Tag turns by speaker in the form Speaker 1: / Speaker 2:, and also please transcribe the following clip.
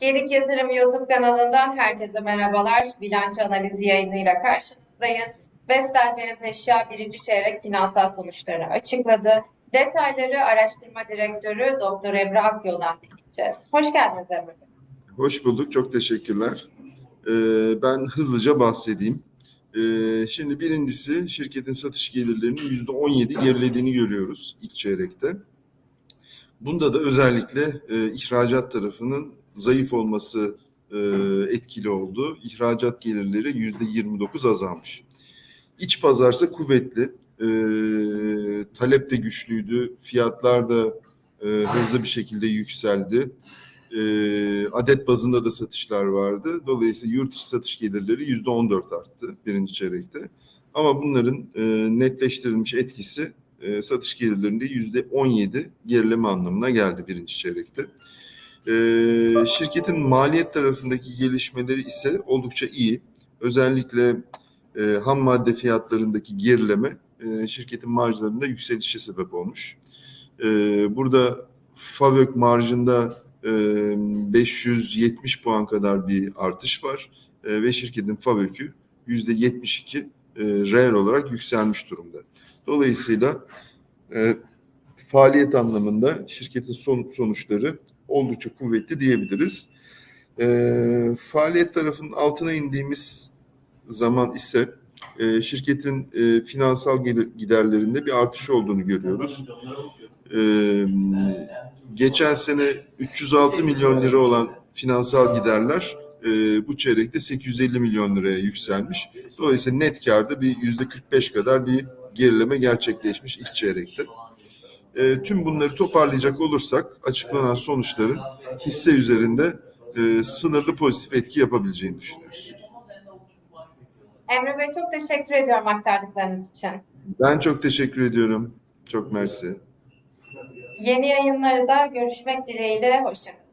Speaker 1: Gedik Yatırım YouTube kanalından herkese merhabalar. Bilanço analizi yayınıyla karşınızdayız. Vestel Beyaz Eşya birinci çeyrek finansal sonuçlarını açıkladı. Detayları araştırma direktörü Doktor Emre Akyol'dan dinleyeceğiz. Hoş geldiniz Emre Bey.
Speaker 2: Hoş bulduk, çok teşekkürler. Ee, ben hızlıca bahsedeyim. Ee, şimdi birincisi şirketin satış gelirlerinin %17 gerilediğini görüyoruz ilk çeyrekte. Bunda da özellikle e, ihracat tarafının zayıf olması e, etkili oldu. İhracat gelirleri %29 azalmış. İç pazarsa kuvvetli, e, talep de güçlüydü, fiyatlar da e, hızlı bir şekilde yükseldi. E, adet bazında da satışlar vardı. Dolayısıyla yurt dışı satış gelirleri yüzde on dört arttı birinci çeyrekte. Ama bunların e, netleştirilmiş etkisi e, satış gelirlerinde yüzde on yedi gerileme anlamına geldi birinci çeyrekte. E, şirketin maliyet tarafındaki gelişmeleri ise oldukça iyi. Özellikle e, ham madde fiyatlarındaki gerileme şirketin marjlarında yükselişe sebep olmuş. Burada FAVÖK marjında e, 570 puan kadar bir artış var ve şirketin FAVÖK'ü %72 e, reel olarak yükselmiş durumda. Dolayısıyla e, faaliyet anlamında şirketin son, sonuçları oldukça kuvvetli diyebiliriz. E, faaliyet tarafının altına indiğimiz zaman ise e, şirketin e, finansal gelir, giderlerinde bir artış olduğunu görüyoruz. E, geçen sene 306 milyon lira olan finansal giderler e, bu çeyrekte 850 milyon liraya yükselmiş. Dolayısıyla net karda bir yüzde 45 kadar bir gerileme gerçekleşmiş ilk çeyrekte. E, tüm bunları toparlayacak olursak açıklanan sonuçların hisse üzerinde e, sınırlı pozitif etki yapabileceğini düşünüyoruz.
Speaker 1: Emre Bey çok teşekkür ediyorum aktardıklarınız için.
Speaker 2: Ben çok teşekkür ediyorum. Çok mersi.
Speaker 1: Yeni yayınlarda görüşmek dileğiyle. Hoşçakalın.